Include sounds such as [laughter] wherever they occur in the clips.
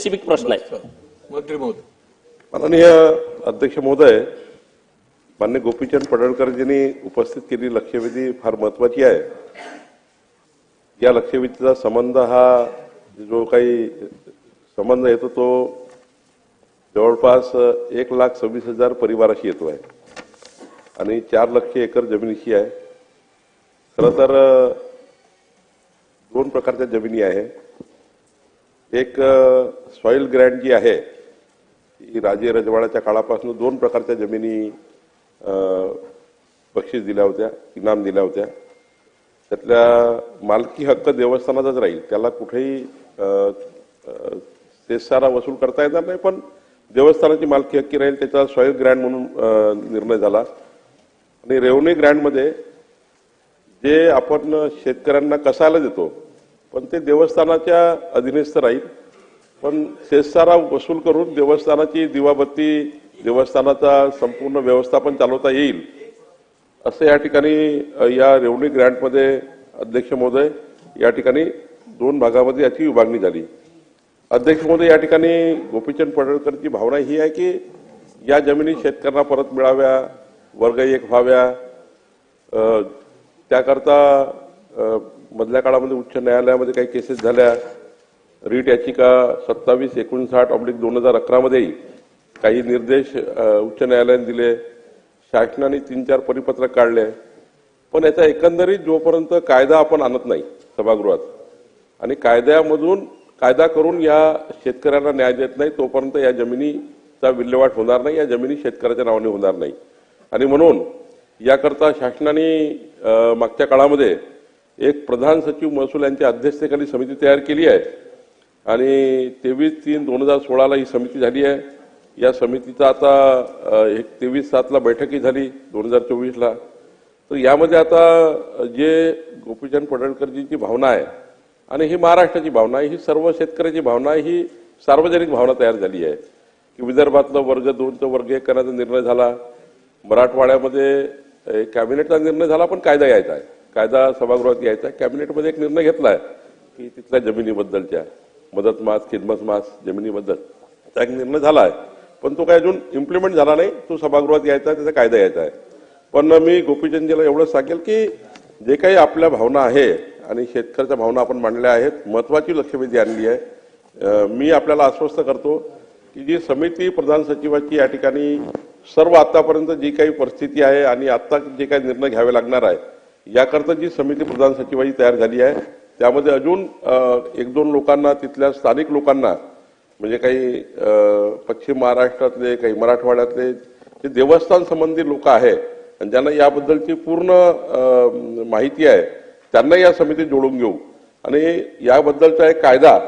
Specific प्रश्न आहे. मंत्री महोदय. माननीय अध्यक्ष महोदय मान्य गोपीचंद पडळकरजींनी उपस्थित केलेली लक्षवेधी फार महत्वाची आहे. या लक्षवेधीचा संबंध हा जो काही संबंध येतो तो जवळपास एक लाख सव्वीस हजार परिवाराशी येतो आहे. आणि चार लक्ष एकर जमिनीशी आहे. खरं तर दोन प्रकारच्या जमिनी आहे. एक सॉइल ग्रँड जी आहे ती राजे रजवाड्याच्या काळापासून दोन प्रकारच्या जमिनी बक्षीस दिल्या होत्या इनाम दिल्या होत्या. त्यातल्या मालकी हक्क देवस्थानाचाच राहील. त्याला कुठेही सेसारा वसूल करता येणार नाही पण देवस्थानाची मालकी हक्की राहील त्याचा सॉइल ग्रँड म्हणून निर्णय झाला. आणि रेवन्यू ग्रँडमध्ये जे आपण शेतकऱ्यांना कसायला देतो पण ते देवस्थानाच्या अधीनस्थ राहील. पण सेसारा वसूल करून देवस्थानाची दिवाबत्ती देवस्थानाचा संपूर्ण व्यवस्थापन चालवता येईल असं या ठिकाणी या रेवणी ग्रँटमध्ये अध्यक्ष महोदय या ठिकाणी दोन भागामध्ये याची विभागणी झाली. अध्यक्ष महोदय या ठिकाणी गोपीचंद पडळकरची भावना ही आहे की या जमिनी शेतकऱ्यांना परत मिळाव्या वर्ग एक व्हाव्या त्याकरता मधल्या काळामध्ये उच्च न्यायालयामध्ये काही केसेस झाल्या. रीट याचिका सत्तावीस एकोणसाठ ऑब्लिक दोन हजार अकरामध्येही काही निर्देश उच्च न्यायालयाने दिले. शासनाने तीन चार परिपत्रक काढले. पण याचा एकंदरीत जोपर्यंत कायदा आपण आणत नाही सभागृहात आणि कायद्यामधून कायदा करून या शेतकऱ्यांना न्याय देत नाही तोपर्यंत या जमिनीचा विल्हेवाट होणार नाही या जमिनी शेतकऱ्याच्या नावाने होणार नाही. आणि म्हणून याकरता शासनाने मागच्या काळामध्ये एक प्रधान सचिव महसूल यांच्या अध्यक्षतेखाली समिती तयार केली आहे. आणि तेवीस तीन दोन हजार सोळाला ही समिती झाली आहे. या समितीचा आता एक तेवीस सातला बैठकही झाली दोन हजार चोवीसला. तर यामध्ये आता जे गोपीचंद पडळकरजींची भावना आहे आणि ही महाराष्ट्राची भावना आहे ही सर्व शेतकऱ्याची भावना आहे ही सार्वजनिक भावना तयार झाली आहे. की विदर्भातलं वर्ग दोनचं वर्ग एक करण्याचा निर्णय झाला. मराठवाड्यामध्ये कॅबिनेटचा निर्णय झाला पण कायदा यायचा आहे. कायदा सभागृहात यायचा. आहे कॅबिनेटमध्ये एक निर्णय घेतला आहे की तिथल्या जमिनीबद्दलच्या मदत मास खिदमत मास जमिनीबद्दल. त्याचा एक निर्णय झाला आहे पण तो काय अजून इम्प्लिमेंट झाला नाही. तो सभागृहात यायचा आहे त्याचा कायदा यायचा आहे. पण मी गोपीचंदजीला एवढंच सांगेल की जे काही आपल्या भावना आहे आणि शेतकऱ्याच्या भावना आपण मांडल्या आहेत महत्वाची लक्षवेधी आणली आहे. मी आपल्याला आश्वस्त करतो की जी समिती प्रधान सचिवाची या ठिकाणी सर्व आतापर्यंत जी काही परिस्थिती आहे आणि आता जे काही निर्णय घ्यावे लागणार आहे याकरता जी समिती प्रधान सचिवाची तयार झाली आहे त्यामध्ये अजून एक दोन लोकांना तिथल्या स्थानिक लोकांना म्हणजे काही पश्चिम महाराष्ट्रातले काही मराठवाड्यातले जे देवस्थान संबंधी लोक आहे आणि ज्यांना याबद्दलची पूर्ण माहिती आहे त्यांना या समितीत जोडून घेऊ. आणि याबद्दलचा एक कायदा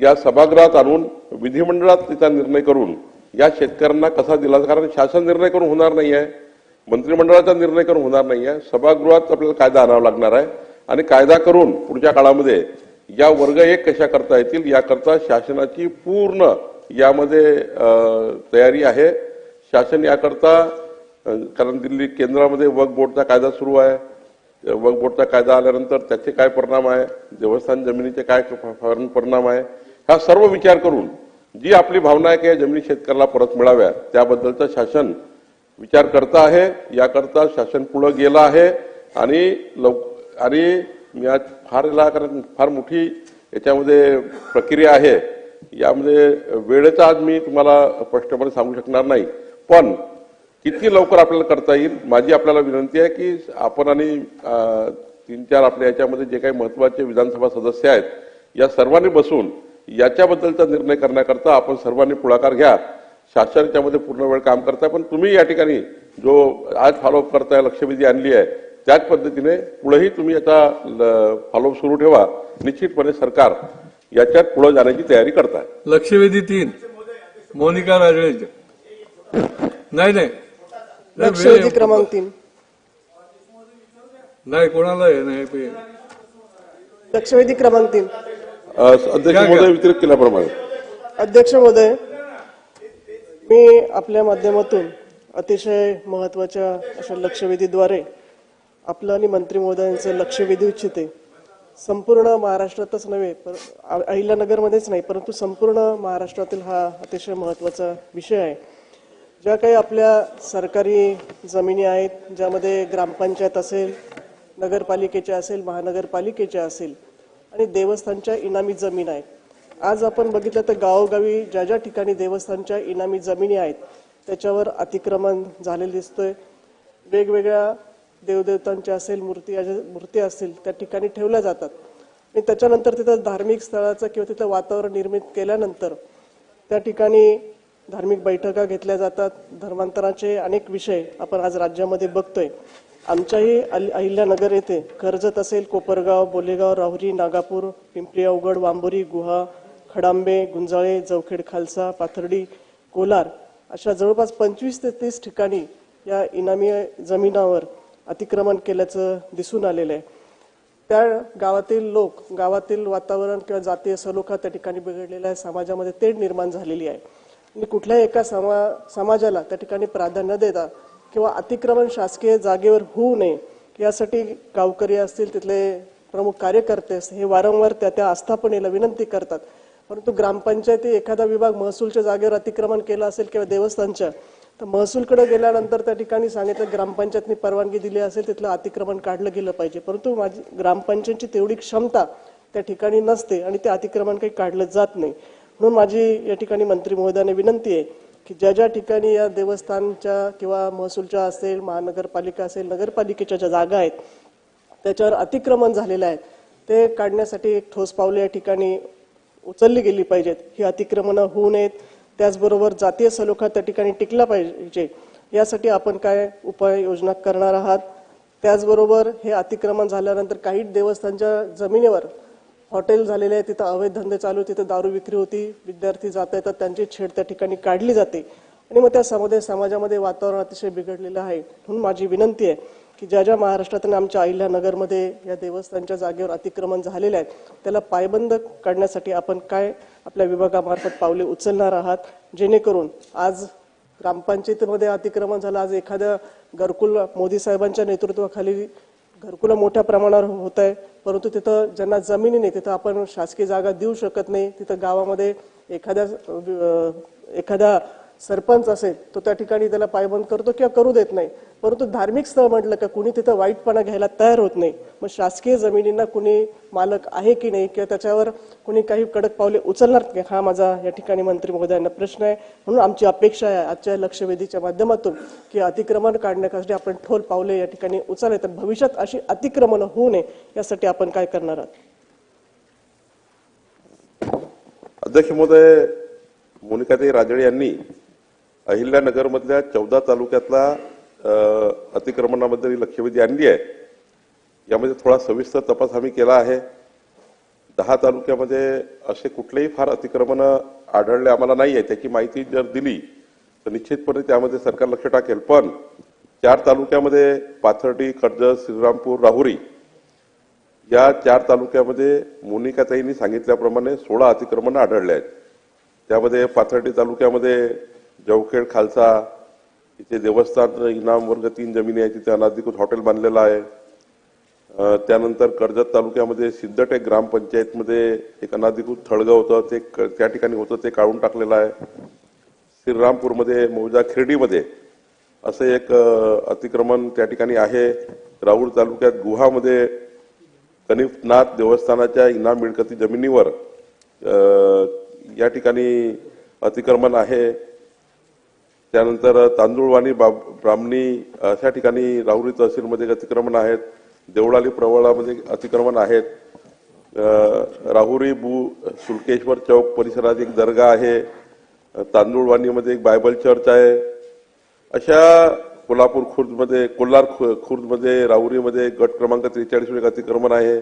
या सभागृहात आणून विधिमंडळात तिचा निर्णय करून या शेतकऱ्यांना कसा दिला कारण शासन निर्णय करून होणार नाही आहे मंत्रिमंडळाचा निर्णय करून होणार नाही आहे सभागृहात आपल्याला कायदा आणावा लागणार आहे. आणि कायदा करून पुढच्या काळामध्ये या वर्ग एक कशा करता येतील याकरता शासनाची पूर्ण यामध्ये तयारी आहे. शासन याकरता कारण दिल्ली केंद्रामध्ये वक बोर्डचा कायदा सुरू आहे. वक बोर्डचा कायदा आल्यानंतर त्याचे काय परिणाम आहे? देवस्थान जमिनीचे काय परिणाम आहे? हा सर्व विचार करून जी आपली भावना आहे की या जमिनी शेतकऱ्याला परत मिळाव्या त्याबद्दलचं शासन विचार करता आहे याकरता शासन पुढं गेलं आहे आणि लव आणि मी आज फार याला कारण फार मोठी याच्यामध्ये प्रक्रिया आहे. यामध्ये वेळेचा आज मी तुम्हाला स्पष्टपणे सांगू शकणार नाही. पण किती लवकर आपल्याला करता येईल माझी आपल्याला विनंती आहे की आपण आणि तीन चार आपल्या याच्यामध्ये जे काही महत्त्वाचे विधानसभा सदस्य आहेत या सर्वांनी बसून याच्याबद्दलचा निर्णय करण्याकरता आपण सर्वांनी पुढाकार घ्या. शासन याच्यामध्ये पूर्ण वेळ काम करताय पण तुम्ही या ठिकाणी जो आज फॉलोअप करताय लक्षवेधी आणली आहे त्याच पद्धतीने पुढेही तुम्ही याचा फॉलोअप सुरू ठेवा. निश्चितपणे सरकार याच्यात पुढे जाण्याची तयारी करताय. लक्षवेधी तीन. मोनिका राजळे नाही नाही. लक्षवेधी क्रमांक तीन. नाही कोणाला हे नाही पे- लक्षवेधी क्रमांक तीन. अध्यक्ष महोदय वितरित केल्याप्रमाणे. अध्यक्ष महोदय मी आपल्या माध्यमातून अतिशय महत्त्वाच्या अशा लक्षवेधीद्वारे आपलं आणि मंत्री महोदयांचं लक्ष वेधू इच्छिते. संपूर्ण महाराष्ट्रातच नव्हे पर अहिल्यानगरमध्येच नाही परंतु संपूर्ण महाराष्ट्रातील हा अतिशय महत्त्वाचा विषय आहे. ज्या काही आपल्या सरकारी जमिनी आहेत ज्यामध्ये ग्रामपंचायत असेल नगरपालिकेच्या असेल महानगरपालिकेच्या असेल आणि देवस्थानच्या इनामी जमीन आहेत आज आपण बघितलं तर गावोगावी ज्या ज्या ठिकाणी देवस्थानच्या इनामी जमिनी आहेत त्याच्यावर अतिक्रमण झालेलं दिसतंय. वेगवेगळ्या देवदेवतांच्या असेल मूर्ती मूर्ती असतील त्या ठिकाणी ठेवल्या जातात. आणि त्याच्यानंतर तिथं धार्मिक स्थळाचं किंवा तिथं वातावरण निर्मित केल्यानंतर त्या ठिकाणी धार्मिक बैठका घेतल्या जातात. धर्मांतराचे अनेक विषय आपण आज राज्यामध्ये बघतोय. आमच्याही अल- अहिल्यानगर येथे कर्जत असेल कोपरगाव बोलेगाव राहुरी नागापूर पिंपरी अवगड वांबोरी गुहा खडांबे गुंजाळे जवखेड खालसा पाथर्डी कोलार अशा जवळपास पंचवीस ते तीस ठिकाणी या इनामी जमिनावर अतिक्रमण केल्याचं दिसून आलेलं आहे त्या गावातील लोक गावातील वातावरण किंवा जातीय सलोखा त्या ठिकाणी बिघडलेला आहे. समाजामध्ये तेढ निर्माण झालेली आहे. आणि कुठल्याही एका समा समाजाला त्या ठिकाणी प्राधान्य देता किंवा अतिक्रमण शासकीय जागेवर होऊ नये यासाठी गावकरी असतील तिथले प्रमुख कार्यकर्ते असतील हे वारंवार त्या त्या आस्थापनेला विनंती करतात. परंतु ग्रामपंचायती एखादा विभाग महसूलच्या जागेवर अतिक्रमण केलं असेल किंवा देवस्थानच्या तर महसूलकडे गेल्यानंतर त्या ठिकाणी सांगितलं ग्रामपंचायतनी परवानगी दिली असेल तिथलं अतिक्रमण काढलं गेलं पाहिजे. परंतु माझी ग्रामपंचायतची तेवढी क्षमता त्या ठिकाणी नसते आणि ते अतिक्रमण काही काढलं जात नाही. म्हणून माझी या ठिकाणी मंत्री महोदयाने विनंती आहे की ज्या ज्या ठिकाणी या देवस्थानच्या किंवा महसूलच्या असेल महानगरपालिका असेल नगरपालिकेच्या ज्या जागा आहेत त्याच्यावर अतिक्रमण झालेलं आहे ते काढण्यासाठी एक ठोस पावले या ठिकाणी उचलली गेली पाहिजेत. ही अतिक्रमणं होऊ नयेत. त्याचबरोबर जातीय सलोखा त्या ठिकाणी टिकला पाहिजे. यासाठी आपण काय उपाययोजना करणार आहात? त्याचबरोबर हे अतिक्रमण झाल्यानंतर काही देवस्थानच्या जमिनीवर हॉटेल झालेले आहे तिथं अवैध धंदे चालू तिथं दारू विक्री होती. विद्यार्थी जात येतात त्यांची छेड त्या ठिकाणी काढली जाते. आणि मग त्या समाजामध्ये वातावरण अतिशय बिघडलेलं आहे. म्हणून माझी विनंती आहे की ज्या ज्या महाराष्ट्रात आणि आमच्या अहिल्यानगरमध्ये या देवस्थानच्या जागेवर अतिक्रमण झालेले आहेत त्याला पायबंद काढण्यासाठी आपण काय आपल्या विभागामार्फत पावले उचलणार आहात? जेणेकरून आज ग्रामपंचायतीमध्ये अतिक्रमण झालं आज एखाद्या घरकुल मोदी साहेबांच्या नेतृत्वाखाली घरकुलं मोठ्या प्रमाणावर होत आहे परंतु तिथं ज्यांना जमिनी नाही तिथं आपण शासकीय जागा देऊ शकत नाही. तिथं गावामध्ये एखाद्या एखाद्या एखादा सरपंच असेल तो त्या ठिकाणी त्याला पायबंद करतो किंवा करू देत नाही. परंतु धार्मिक स्थळ म्हटलं का कुणी तिथं वाईटपणा घ्यायला तयार होत नाही. मग शासकीय जमिनींना कुणी मालक आहे की नाही किंवा त्याच्यावर कुणी काही कडक पावले उचलणार नाही? हा माझा या ठिकाणी मंत्री महोदयांना प्रश्न आहे. म्हणून आमची अपेक्षा आहे आजच्या लक्षवेधीच्या माध्यमातून की अतिक्रमण काढण्यासाठी आपण ठोल पावले या ठिकाणी उचलले तर भविष्यात अशी अतिक्रमण होऊ नये यासाठी आपण काय करणार आहात? अध्यक्ष महोदय मोनिकाताई राजळे यांनी अहिल्यानगरमधल्या चौदा तालुक्यातला अतिक्रमणामध्ये लक्षवेधी आणली आहे. यामध्ये थोडा सविस्तर तपास आम्ही केला आहे. दहा तालुक्यामध्ये असे कुठलेही फार अतिक्रमण आढळले आम्हाला नाही आहे त्याची माहिती जर दिली तर निश्चितपणे त्यामध्ये सरकार लक्ष टाकेल. पण चार तालुक्यामध्ये पाथर्डी कर्जत श्रीरामपूर राहुरी या चार तालुक्यामध्ये मोनिकाताईंनी सांगितल्याप्रमाणे सोळा अतिक्रमण आढळले आहेत. त्यामध्ये पाथर्डी तालुक्यामध्ये जवखेड खालसा इथे देवस्थान इनाम वर्ग तीन जमिनी आहे तिथे अनाधिकृत हॉटेल बांधलेलं आहे. त्यानंतर कर्जत तालुक्यामध्ये सिद्धटेक ग्रामपंचायतमध्ये एक अनाधिकृत थळगं होतं ते त्या ठिकाणी होतं ते काढून टाकलेलं आहे. श्रीरामपूरमध्ये मौजा खिर्डीमध्ये असं एक अतिक्रमण त्या ठिकाणी आहे. राऊर तालुक्यात गुहामध्ये कनिफनाथ देवस्थानाच्या इनाम मिळकती जमिनीवर या ठिकाणी अतिक्रमण आहे. त्यानंतर तांदूळवाणी बाब ब्राह्मणी अशा ठिकाणी राहुरी तहसीलमध्ये अतिक्रमण आहेत. देवळाली प्रवळामध्ये अतिक्रमण आहेत. राहुरी बू सुलकेश्वर चौक परिसरात एक दर्गा आहे. अ, तांदूळवाणीमध्ये एक बायबल चर्च आहे. अशा कोल्हापूर खुर्दमध्ये कोल्हार खु- खुर्दमध्ये राहुरीमध्ये गट क्रमांक त्रेचाळीस एक अतिक्रमण आहे.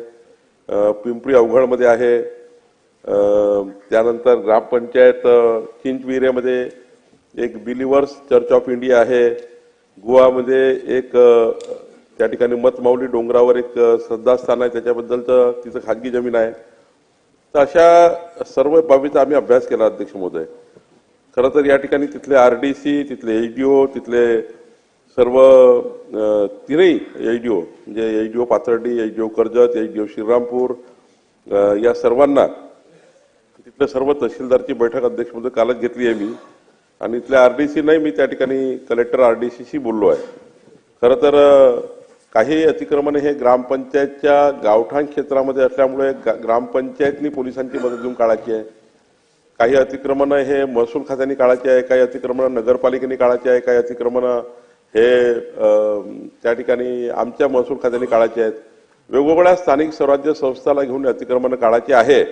पिंपरी अवघडमध्ये आहे. त्यानंतर ग्रामपंचायत अ, चिंचविरेमध्ये एक बिलिव्हर्स चर्च ऑफ इंडिया आहे. गोवामध्ये एक त्या ठिकाणी मतमावली डोंगरावर एक श्रद्धास्थान आहे. त्याच्याबद्दलचं तिचं खाजगी जमीन आहे. तर अशा सर्व बाबीचा आम्ही अभ्यास केला अध्यक्ष महोदय. खरं तर या ठिकाणी तिथले आर डी सी तिथले एच ओ तिथले सर्व अ, तीनही एच डी ओ म्हणजे H D O Pathardi H D O Karjat H D O Shrirampur या सर्वांना तिथल्या सर्व तहसीलदारची बैठक अध्यक्षपद कालच घेतली आहे मी. आणि इथल्या आरडीसी नाही मी त्या ठिकाणी कलेक्टर आरडीसीशी बोललो आहे. खरं तर काही अतिक्रमण हे ग्रामपंचायतच्या गावठाण क्षेत्रामध्ये असल्यामुळे गा- ग्रामपंचायतनी पोलिसांची मदत घेऊन काढायची आहे. काही अतिक्रमण हे महसूल खात्याने काढायचे आहे काही अतिक्रमण नगरपालिकेने काढायचे आहे काही अतिक्रमण हे त्या ठिकाणी आमच्या महसूल खात्याने काढायचे आहेत. वेगवेगळ्या स्थानिक स्वराज्य संस्थाला घेऊन अतिक्रमण काढायचे आहे.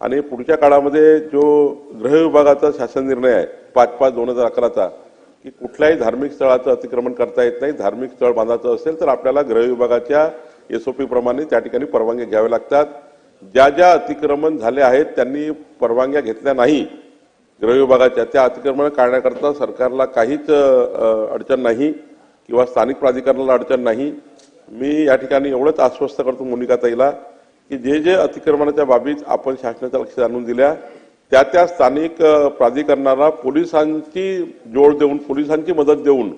आणि पुढच्या काळामध्ये जो गृह विभागाचा शासन निर्णय आहे पाच पाच दोन हजार अकराचा की कुठल्याही धार्मिक स्थळाचं अतिक्रमण करता येत नाही धार्मिक स्थळ बांधायचं असेल तर आपल्याला गृह विभागाच्या एसओपी प्रमाणे त्या ठिकाणी परवानगी घ्याव्या लागतात. ज्या ज्या अतिक्रमण झाले आहेत त्यांनी परवानग्या घेतल्या नाही. गृह विभागाच्या त्या अतिक्रमण काढण्याकरता सरकारला काहीच अडचण नाही किंवा स्थानिक प्राधिकरणाला अडचण नाही. मी या ठिकाणी एवढंच आश्वस्त करतो मोनिकाताईला की जे जे अतिक्रमणाच्या बाबीत आपण शासनाच्या लक्षात आणून दिल्या त्या त्या स्थानिक प्राधिकरणाला पोलिसांची जोड देऊन पोलिसांची मदत देऊन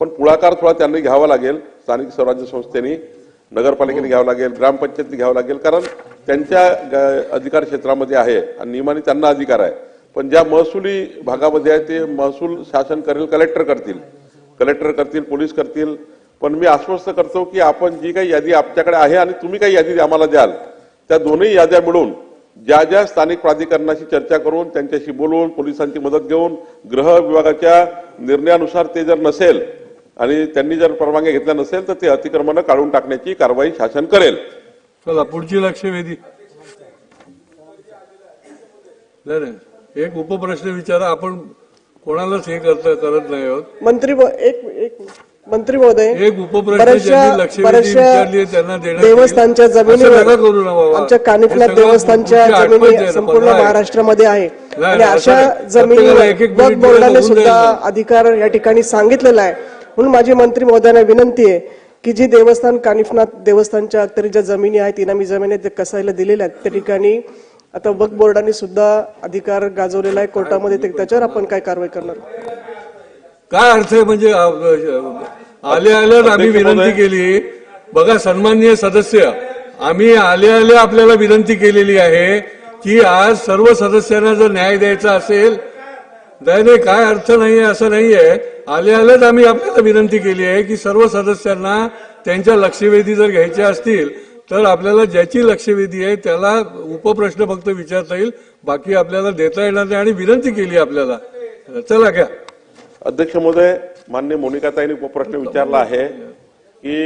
पण पुढाकार थोडा त्यांनी घ्यावा लागेल स्थानिक स्वराज्य संस्थेने नगरपालिकेने घ्यावं लागेल ग्रामपंचायतीने घ्यावं लागेल कारण त्यांच्या ग- अधिकार क्षेत्रामध्ये आहे आणि नियमाने त्यांना अधिकार आहे. पण ज्या महसुली भागामध्ये आहे ते महसूल शासन करेल कलेक्टर करतील. कलेक्टर करतील पोलीस करतील पण मी आश्वस्त करतो की आपण जी काही यादी आपल्याकडे आहे आणि तुम्ही काही यादी आम्हाला द्याल त्या दोन्ही याद्या मिळून ज्या ज्या स्थानिक प्राधिकरणाशी चर्चा करून त्यांच्याशी बोलवून पोलिसांची मदत घेऊन गृह विभागाच्या निर्णयानुसार ते जर नसेल आणि त्यांनी जर परवानग्या घेतल्या नसेल तर ते अतिक्रमण काढून टाकण्याची कारवाई शासन करेल. चला पुढची लक्षवेधी. नाही नाही. एक उपप्रश्न विचारा आपण कोणालाच हे करत करत नाही आहोत. मंत्री महो- एक एक मंत्री महोदय एक उपप्रश्न. देवस्थानच्या असं नका जमिनीवर करू ना बाबा. आमच्या कानिफनाथ सगळं देवस्थानच्या जमिनी संपूर्ण. महाराष्ट्रामध्ये आहे आणि अशा दिलं बोर्डाने सुद्धा. अधिकार या ठिकाणी सांगितलेला आहे म्हणून माझी मंत्री महोदयांना विनंती आहे की जी देवस्थान कानिफनाथ देवस्थानच्या अखत्यारीत ज्या जमिनी आहेत इनामी जमिनी त्या कसायला दिलेल्या आहेत त्या ठिकाणी आता वक्फ बोर्डाने सुद्धा अधिकार गाजवलेला आहे कोर्टामध्ये ते- त्याच्यावर आपण काय कारवाई करणार काय अर्थ आहे म्हणजे आल्या आम्ही अध्यक्ष विनंती. केली. बघा सन्माननीय सदस्य आम्ही आले आले आपल्याला विनंती केलेली आहे की आज सर्व सदस्यांना जर न्याय द्यायचा असेल नाही नाही काय अर्थ नाहीये असं नाहीये. आले आलेच आम्ही आपल्याला विनंती केली आहे की सर्व सदस्यांना त्यांच्या लक्षवेधी जर घ्यायच्या असतील तर आपल्याला ज्याची लक्षवेधी आहे त्याला उपप्रश्न फक्त विचारता येईल बाकी आपल्याला देता येणार नाही आणि विनंती केली आपल्याला. चला घ्या. अध्यक्ष महोदय मान्य मोनिकाताईंनी उपप्रश्न विचारला आहे की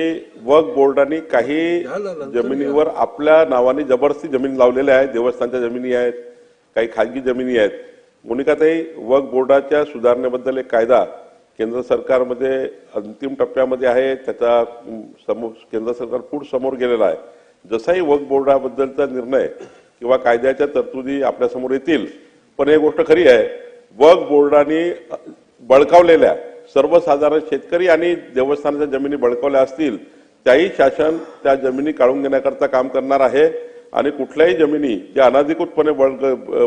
वक्फ बोर्डाने काही जमिनीवर आपल्या नावाने जबरदस्ती जमीन लावलेल्या आहेत देवस्थानच्या जमिनी आहेत काही खाजगी जमिनी आहेत. मोनिकाताई वक्फ बोर्डाच्या सुधारणेबद्दल एक कायदा केंद्र सरकारमध्ये अंतिम टप्प्यामध्ये आहे त्याचा समोर केंद्र सरकार पुढ समोर गेलेला आहे. जसाही वक्फ बोर्डाबद्दलचा निर्णय किंवा कायद्याच्या तरतुदी आपल्यासमोर येतील पण एक गोष्ट खरी आहे वक्फ बोर्डाने बळकावलेल्या सर्वसाधारण शेतकरी आणि देवस्थानाच्या जमिनी बळकावल्या असतील त्याही शासन त्या जमिनी काढून घेण्याकरता काम करणार आहे. आणि कुठल्याही जमिनी ज्या अनाधिकृतपणे बळक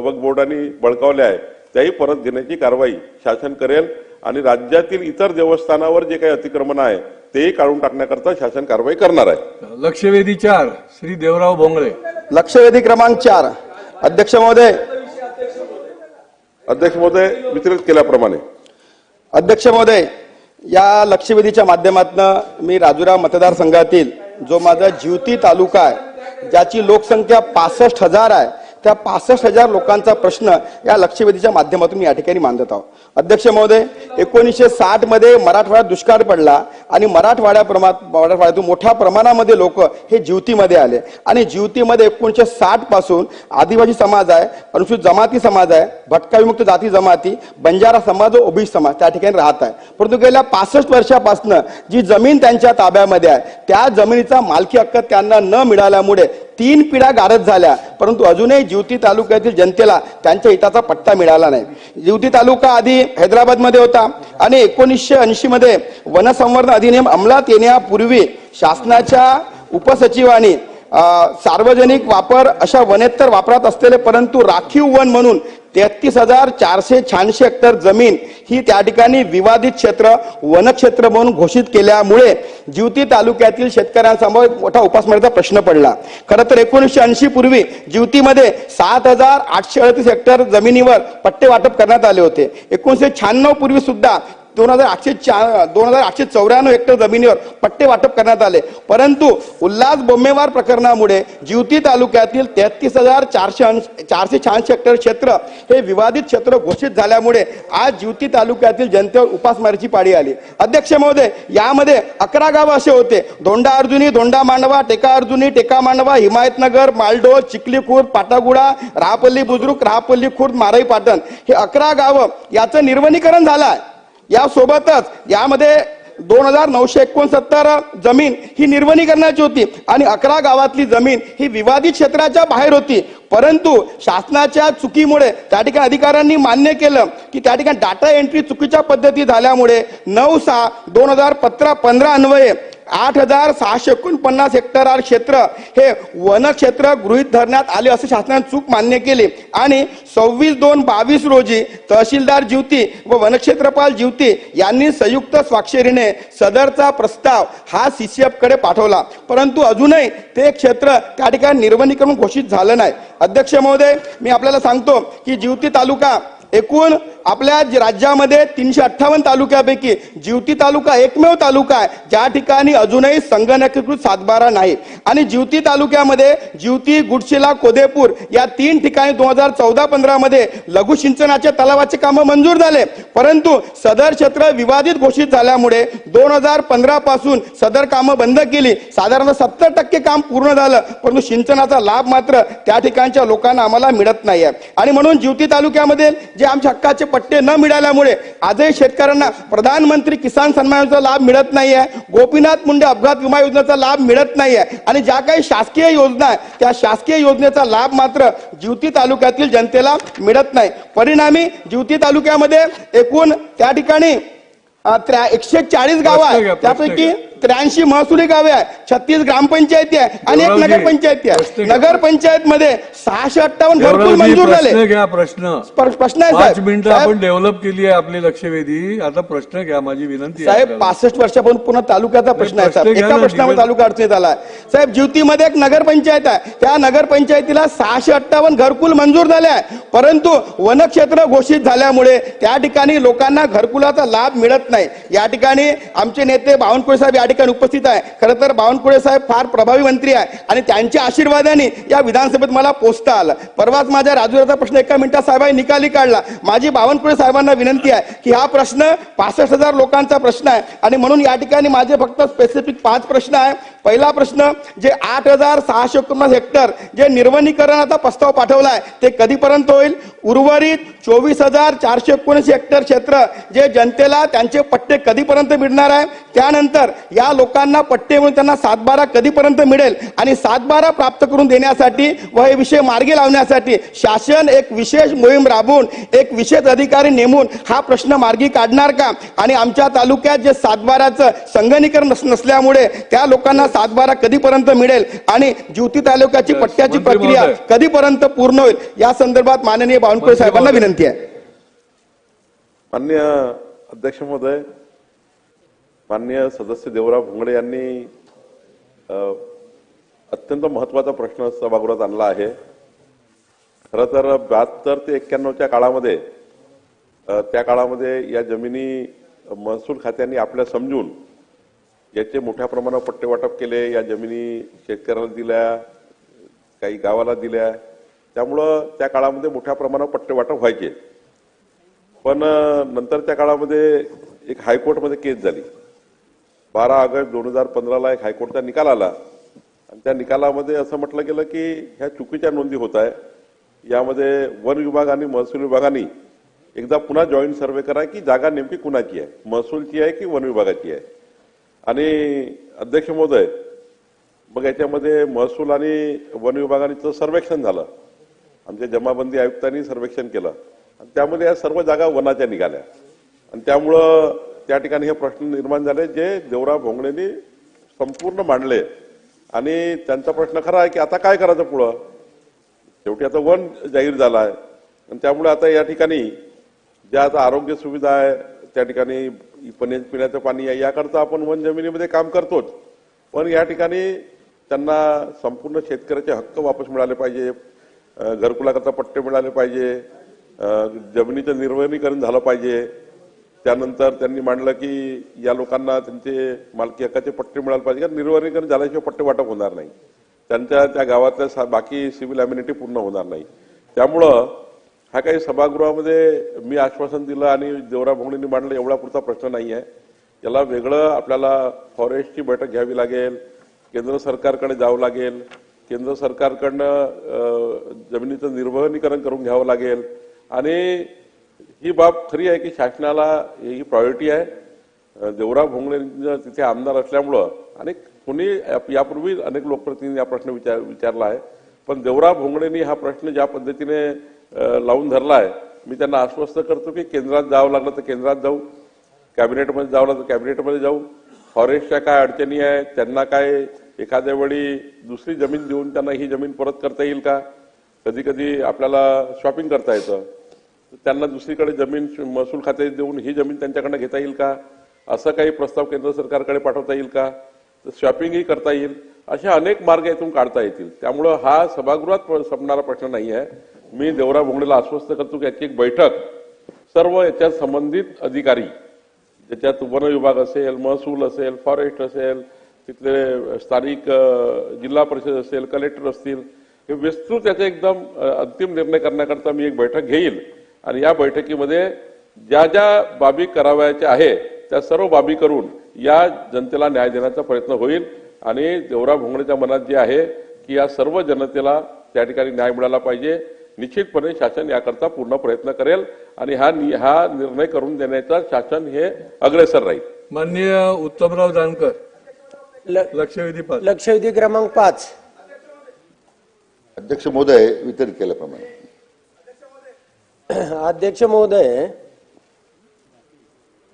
वक्फ बोर्डाने बळकावल्या आहे त्याही परत घेण्याची कारवाई शासन करेल. आणि राज्यातील इतर देवस्थानावर जे काही अतिक्रमण आहे तेही काढून टाकण्याकरता शासन कारवाई करणार आहे. लक्षवेधी चार श्री देवराव भोंगळे लक्षवेधी क्रमांक चार. अध्यक्ष महोदय. अध्यक्ष महोदय वितरित केल्याप्रमाणे. अध्यक्ष महोदय या लक्षवेधीच्या माध्यमातून मी राजुरा मतदारसंघातील जो माझा ज्युती तालुका आहे ज्याची लोकसंख्या पासष्ट हजार आहे त्या पासष्ट हजार लोकांचा प्रश्न या लक्षवेधीच्या माध्यमातून मी या ठिकाणी मांडत आहोत. अध्यक्ष महोदय एकोणीसशे साठमध्ये मराठवाड्यात दुष्काळ पडला आणि मराठवाड्या प्रमा मराठवाड्यातून मोठ्या प्रमाणामध्ये लोक हे जिवतीमध्ये आले. आणि जीवतीमध्ये एकोणीसशे साठपासून आदिवासी समाज आहे अनुसूचित जमाती समाज आहे भटका विमुक्त जाती जमाती बंजारा समाज व ओबीसी समाज त्या ठिकाणी राहत आहे. परंतु गेल्या पासष्ट वर्षापासून जी जमीन त्यांच्या ताब्यामध्ये आहे त्या जमिनीचा मालकी हक्क त्यांना न मिळाल्यामुळे तीन पिढ्या गारद झाल्या. परंतु अजूनही जिवती तालुक्यातील जनतेला त्यांच्या हिताचा पट्टा मिळाला नाही. जिवती तालुका आधी हैदराबादमध्ये होता आणि एकोणीसशे ऐंशीमध्ये वनसंवर्धन अधिनियम अंमलात येण्यापूर्वी शासनाच्या उपसचिवांनी सार्वजनिक वापर अशा वनेत्तर वापरात असलेले परंतु राखीव वन म्हणून तेहतीस हजार चारशे शहाऐंशी हेक्टर जमीन ही त्या ठिकाणी विवादित क्षेत्र वनक्षेत्र म्हणून घोषित केल्यामुळे जिवती तालुक्यातील शेतकऱ्यांसमोर मोठा उपासमारीचा प्रश्न पडला. खरं तर एकोणीसशे ऐंशी पूर्वी जिवतीमध्ये सात हजार आठशे अडतीस हेक्टर जमिनीवर पट्टे वाटप करण्यात आले होते. एकोणीसशे शहाण्णव पूर्वी सुद्धा दोन हजार आठशे चार दोन हजार आठशे चौऱ्याण्णव हेक्टर जमिनीवर पट्टे वाटप करण्यात आले. परंतु उल्हास बोम्मेवार प्रकरणामुळे जिवती तालुक्यातील तेहतीस हजार चारशे ऐंशी- चारशे शहाऐंशी हेक्टर क्षेत्र हे विवादित क्षेत्र घोषित झाल्यामुळे आज जिवती तालुक्यातील जनतेवर उपासमारीची पाळी आली. अध्यक्ष महोदय यामध्ये अकरा गावं असे होते. धोंडा अर्जुनी धोंडा मांडवा टेका अर्जुनी टेका मांडवा हिमायतनगर मालडोल चिखली खुर्द पाटागुडा राहपल्ली बुजुर्ग राहपल्ली खुर्द माराई पाटण. हे अकरा गावं याचं निर्वनीकरण झालं आहे यासोबतच यामध्ये दोन हजार नऊशे एकोणसत्तर जमीन ही निर्वनीकरणाची होती आणि अकरा गावातली जमीन ही विवादित क्षेत्राच्या बाहेर होती. परंतु शासनाच्या चुकीमुळे त्या ठिकाणी अधिकाऱ्यांनी मान्य केलं की त्या ठिकाणी डाटा एंट्री चुकीच्या पद्धती झाल्यामुळे नऊ सहा दोन हजार पंधरा पंधरा अन्वये आठ हजार सहाशे एकोणपन्नास हेक्टर क्षेत्र हे वनक्षेत्र गृहीत धरण्यात आले असे शासनाने चूक मान्य केली. आणि सव्वीस दोन बावीस रोजी तहसीलदार ज्युती व वनक्षेत्रपाल ज्युती यांनी संयुक्त स्वाक्षरीने सदरचा प्रस्ताव हा सी सी एफकडे पाठवला. परंतु अजूनही ते क्षेत्र त्या ठिकाणी निर्वनीकरण घोषित झालं नाही. अध्यक्ष महोदय मी आपल्याला सांगतो की ज्युती तालुका एकूण आपल्या राज्यामध्ये तीनशे अठ्ठावन्न तालुक्यापैकी जिवती तालुका एकमेव तालुका आहे. ज्या ठिकाणी अजूनही संगणकीकृत सातबारा नाही. आणि जिवती तालुक्यामध्ये जिवती गुडशिला कोदेपूर या तीन ठिकाणी दोन हजार चौदा पंधरामध्ये लघु सिंचनाच्या तलावाचे कामं मंजूर झाले. परंतु सदर क्षेत्र विवादित घोषित झाल्यामुळे दोन हजार पंधरा पासून सदर कामं बंद केली. साधारणतः सत्तर टक्के काम पूर्ण झालं. परंतु सिंचनाचा लाभ मात्र त्या ठिकाणच्या लोकांना आम्हाला मिळत नाही आहे आणि म्हणून जिवती तालुक्यामध्ये जे आमच्या हक्काचे पट्टे न मिळाल्यामुळे आजही शेतकऱ्यांना प्रधानमंत्री किसान सन्मान योजनेचा लाभ मिळत नाही आहे गोपीनाथ मुंडे अपघात विमा योजनेचा लाभ मिळत नाही आहे आणि ज्या काही शासकीय योजना आहे त्या शासकीय योजनेचा लाभ मात्र जिवती तालुक्यातील जनतेला मिळत नाही. परिणामी जिवती तालुक्यामध्ये एकूण त्या ठिकाणी एकशे चाळीस गावं प्रश्न आहे घ्या, प्रश्न त्यापैकी. त्र्याऐंशी महसुली गावे आहे. छत्तीस ग्रामपंचायती आहे. आणि एक नगरपंचायती आहे. नगरपंचायत मध्ये सहाशे अठ्ठावन्न घरकुल देवरावजी, मंजूर झाले. प्रश्न घ्या प्रश्न. पर- प्रश्न आहे पाच साहेब. मिनिटं साहेब- आपण डेव्हलप केली आहे आपली लक्षवेधी. आता प्रश्न घ्या माझी विनंती आहे साहेब आपल्याला. पासष्ट वर्षापासून पुन्हा तालुक्याचा प्रश्न आहे प्रश्न साहेब. घ्या एका ना, दिवेल- तालुका अडचणीत आला साहेब ज्युतीमध्ये एक नगरपंचायत आहे. त्या नगरपंचायतीला सहाशे अठ्ठावन्न घरकुल मंजूर झाले आहे. परंतु वनक्षेत्र घोषित झाल्यामुळे त्या ठिकाणी लोकांना घरकुलाचा लाभ मिळत नाही. या ठिकाणी आमचे नेते बावनकुळे साहेब या ठिकाणी उपस्थित आहे. खरं तर बावनकुळे साहेब फार प्रभावी मंत्री आहे आणि त्यांच्या आशीर्वादाने या विधानसभेत मला पोचता आलं. परवाच माझ्या राजूराचा प्रश्न एका मिनिटात साहेबांनी निकाली काढला. माझी बावनकुळे साहेबांना विनंती आहे की हा प्रश्न पासष्ट हजार लोकांचा प्रश्न आहे आणि म्हणून या ठिकाणी माझे फक्त स्पेसिफिक पाच प्रश्न आहे. पहिला प्रश्न जे आठ हजार सहाशे एकोणपन्नास हेक्टर जे निर्वनीकरणाचा प्रस्ताव पाठवला आहे ते कधीपर्यंत होईल? उर्वरित चोवीस हजार चारशे एकोणीस हेक्टर क्षेत्र जे जनतेला त्यांचे पट्टे कधीपर्यंत मिळणार आहे? त्यानंतर या लोकांना पट्टे मिळून त्यांना सातबारा कधीपर्यंत मिळेल? आणि सातबारा प्राप्त करून देण्यासाठी व हे विषय मार्गी लावण्यासाठी शासन एक विशेष मोहीम राबवून एक विशेष अधिकारी नेमून हा प्रश्न मार्गी काढणार का? आणि आमच्या तालुक्यात जे सातबाराचं संगणीकरण नसल्यामुळे त्या लोकांना सातबारा कधीपर्यंत मिळेल आणि ज्युती तालुक्याची पट्ट्याची प्रक्रिया. कधीपर्यंत पूर्ण होईल या संदर्भात माननीय बावनकुळे साहेबांना. विनंती आहे मान्य अध्यक्ष महोदय मान्य सदस्य देवराव भोंगडे यांनी अत्यंत महत्त्वाचा प्रश्न सभागृहात आणला आहे खरं तर बहात्तर ते एक्क्याण्णवच्या काळामध्ये त्या काळामध्ये या जमिनी महसूल खात्यांनी आपल्या समजून याचे मोठ्या प्रमाणावर पट्टेवाटप केले या जमिनी शेतकऱ्याला दिल्या काही गावाला दिल्या. त्यामुळं त्या काळामध्ये मोठ्या प्रमाणावर पट्टेवाटप व्हायचे. पण नंतरच्या काळामध्ये एक हायकोर्टमध्ये केस झाली. बारा ऑगस्ट दोन हजार पंधराला एक हायकोर्टचा निकाल आला. आणि त्या निकालामध्ये असं म्हटलं गेलं की ह्या चुकीच्या नोंदी होत आहे यामध्ये वन विभाग आणि महसूल विभागाने एकदा पुन्हा जॉईंट सर्वे करा की जागा नेमकी कुणाची आहे? महसूलची आहे की वन विभागाची आहे? आणि अध्यक्ष महोदय मग याच्यामध्ये महसूल आणि वन विभागाचं सर्वेक्षण झालं. आमच्या जमाबंदी आयुक्तांनी सर्वेक्षण केलं. आणि त्यामध्ये या सर्व जागा वनाच्या निघाल्या. आणि त्यामुळं त्या ठिकाणी हे प्रश्न निर्माण झाले जे देवरा भोंगडेंनी संपूर्ण मांडले. आणि त्यांचा प्रश्न खरा आहे की आता काय करायचं पुढं? शेवटी आता वन जाहीर झाला आहे आणि त्यामुळे आता या ठिकाणी ज्या आता आरोग्य सुविधा आहे त्या ठिकाणी पण पिण्याचं पाणी आहे याकरता आपण वन जमिनीमध्ये काम करतोच. पण या ठिकाणी त्यांना संपूर्ण शेतकऱ्याचे हक्क वापस मिळाले पाहिजे. घरकुलाकरता पट्टे मिळाले पाहिजे. जमिनीचं निर्वहनीकरण झालं पाहिजे. त्यानंतर त्यांनी मांडलं की या लोकांना त्यांचे मालकी हक्काचे पट्टे मिळाले पाहिजे. कारण निर्वहनीकरण झाल्याशिवाय पट्टे वाटप होणार नाही. त्यांच्या त्या गावातल्या सा- बाकी सिव्हिल अम्युनिटी पूर्ण होणार नाही. त्यामुळं हा काही सभागृहामध्ये मी आश्वासन दिलं आणि देवरा भोंगणींनी मांडलं एवढा पुरता प्रश्न नाही आहे याला वेगळं आपल्याला फॉरेस्टची बैठक घ्यावी लागेल केंद्र सरकारकडे जावं लागेल केंद्र सरकारकडनं जमिनीचं निर्वहनीकरण करून घ्यावं लागेल. आणि ही बाब खरी आहे की शासनाला ही प्रायोरिटी आहे. देवरा भोंगणे तिथे आमदार असल्यामुळं अनेक कोणी यापूर्वी अनेक लोकप्रतिनिधी हा प्रश्न विचार विचारला आहे. पण देवरा भोंगणेनी हा प्रश्न ज्या पद्धतीने लावून धरला आहे मी त्यांना आश्वस्त करतो की केंद्रात जावं लागलं तर केंद्रात जाऊ. कॅबिनेटमध्ये जावं लागलं तर कॅबिनेटमध्ये जाऊ. फॉरेस्टच्या काय अडचणी आहेत त्यांना काय एखाद्या वेळी दुसरी जमीन देऊन त्यांना ही जमीन परत करता येईल का? कधी कधी आपल्याला शॉपिंग करता येतं. त्यांना दुसरीकडे जमीन महसूल खाते देऊन ही जमीन त्यांच्याकडनं घेता येईल का? असं काही प्रस्ताव केंद्र सरकारकडे पाठवता येईल का? तर शॉपिंगही करता येईल. असे अनेक मार्ग यातून काढता येतील. त्यामुळं हा सभागृहात प- संपणारा प्रश्न नाही आहे मी देवरा भोंगडेला आश्वस्त करतो की याची एक बैठक सर्व याच्यात संबंधित अधिकारी ज्याच्यात वन विभाग असेल महसूल असेल फॉरेस्ट असेल तिथले स्थानिक जिल्हा परिषद असेल कलेक्टर असतील हे विस्तृत याचा एकदम अंतिम निर्णय करण्याकरता मी एक बैठक घेईल. आणि या बैठकीमध्ये ज्या ज्या बाबी करावयाच्या आहे त्या सर्व बाबी करून या जनतेला न्याय देण्याचा प्रयत्न होईल. आणि देवरा भोंगडेच्या मनात जे आहे की या सर्व जनतेला त्या ठिकाणी न्याय मिळाला पाहिजे. निश्चितपणे शासन याकरता पूर्ण प्रयत्न करेल आणि हा हा निर्णय करून देण्याचा शासन हे अग्रेसर राहील. माननीय उत्तमराव जानकर लक्षवेधी पाच. लक्षवेधी क्रमांक पाच. अध्यक्ष महोदय वितरित केल्याप्रमाणे. [clears throat] अध्यक्ष महोदय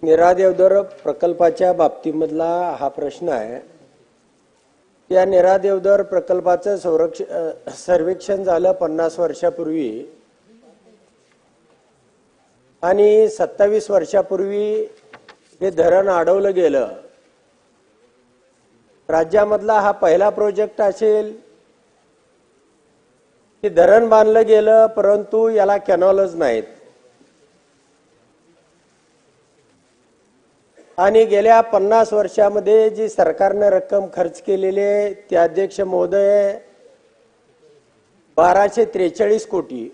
निरा देवदर प्रकल्पाच्या बाबतीमधला हा प्रश्न आहे. या निरादेवदर प्रकल्पाचं संरक्ष सर्वेक्षण झालं पन्नास वर्षापूर्वी. आणि सत्तावीस वर्षापूर्वी हे धरण अडवलं गेलं. राज्यामधला हा पहिला प्रोजेक्ट असेल की धरण बांधलं गेलं परंतु याला कॅनॉलच नाहीत. आणि गेल्या पन्नास वर्षामध्ये जी सरकारनं रक्कम खर्च केलेली आहे ते अध्यक्ष महोदय बाराशे त्रेचाळीस कोटी.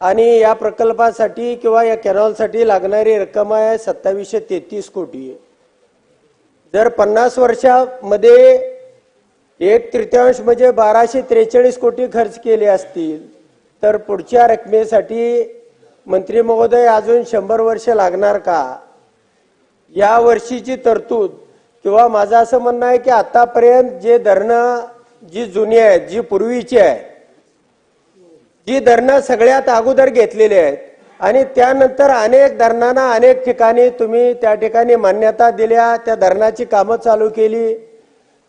आणि या प्रकल्पासाठी किंवा या कॅनॉलसाठी लागणारी रक्कम आहे सत्तावीसशे तेहतीस कोटी. जर पन्नास वर्षामध्ये एक तृतीयांश म्हणजे बाराशे त्रेचाळीस कोटी खर्च केले असतील तर पुढच्या रकमेसाठी मंत्री महोदय अजून शंभर वर्ष लागणार का? या वर्षीची तरतूद किंवा माझं असं म्हणणं आहे की आतापर्यंत जे धरणं जी जुनी आहेत जी पूर्वीची आहे जी धरणं सगळ्यात अगोदर घेतलेली आहेत आणि त्यानंतर अनेक धरणांना अनेक ठिकाणी तुम्ही त्या ठिकाणी मान्यता दिल्या त्या धरणाची कामं चालू केली.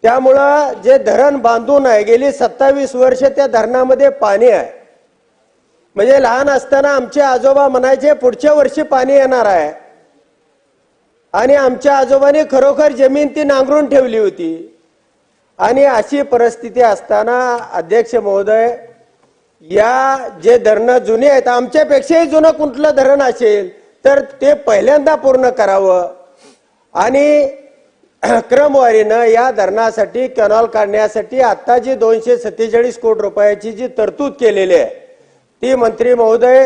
त्यामुळं जे धरण बांधून आहे गेली सत्तावीस वर्ष त्या धरणामध्ये पाणी आहे. म्हणजे लहान असताना आमचे आजोबा म्हणायचे पुढच्या वर्षी पाणी येणार आहे. आणि आमच्या आजोबांनी खरोखर जमीन ती नांगरून ठेवली होती. आणि अशी परिस्थिती असताना अध्यक्ष महोदय या जे धरणं जुने आहेत आमच्यापेक्षाही जुनं कुठलं धरण असेल तर ते पहिल्यांदा पूर्ण करावं. आणि [clears throat] क्रमवारीनं या धरणासाठी कॅनॉल काढण्यासाठी आता जी दोनशे सत्तेचाळीस कोटी रुपयाची जी तरतूद केलेली आहे ती मंत्री महोदय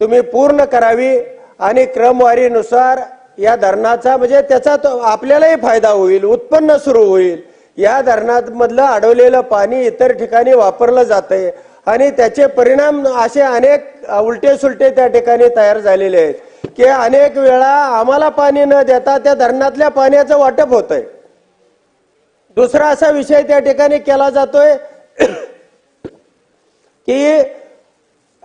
तुम्ही पूर्ण करावी आणि क्रमवारीनुसार या धरणाचा म्हणजे त्याचा आपल्यालाही फायदा होईल उत्पन्न सुरू होईल. या धरणामधलं अडवलेलं पाणी इतर ठिकाणी वापरलं जातंय आणि त्याचे परिणाम असे अनेक उलटे सुलटे त्या ठिकाणी तयार झालेले आहेत की अनेक वेळा आम्हाला पाणी न देता त्या धरणातल्या पाण्याचं वाटप होत आहे दुसरा असा विषय त्या ठिकाणी केला जातोय की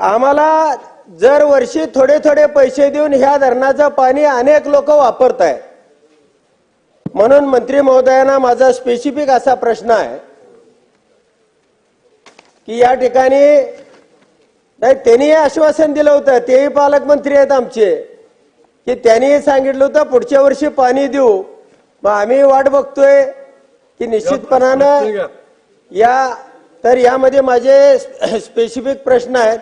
आम्हाला जर वर्षी थोडे थोडे पैसे देऊन ह्या धरणाचं पाणी अनेक लोक वापरत आहेत म्हणून मंत्री महोदयांना माझा स्पेसिफिक असा प्रश्न आहे की या ठिकाणी नाही त्यांनी आश्वासन दिलं होतं तेही पालकमंत्री आहेत आमचे की त्यांनी सांगितलं होतं पुढच्या वर्षी पाणी देऊ. मग आम्ही वाट बघतोय की निश्चितपणानं या तर यामध्ये माझे स्पेसिफिक प्रश्न आहेत.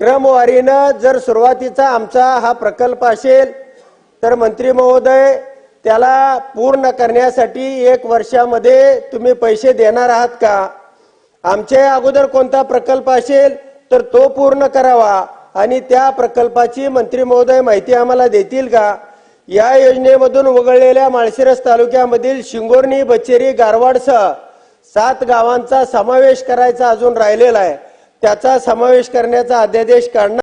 क्रमवारीनं जर सुरुवातीचा आमचा हा प्रकल्प असेल तर मंत्री महोदय त्याला पूर्ण करण्यासाठी एक वर्षामध्ये तुम्ही पैसे देणार आहात का? आमच्या अगोदर कोणता प्रकल्प असेल तर तो पूर्ण करावा. आणि त्या प्रकल्पाची मंत्री महोदय माहिती आम्हाला देतील का? या योजनेमधून वगळलेल्या माळशिरस तालुक्यामधील शिंगोर्णी बचेरी गारवाडसह सात गावांचा समावेश करायचा अजून राहिलेला आहे. त्याचा समावेश करण्याचा अध्यादेश काढणार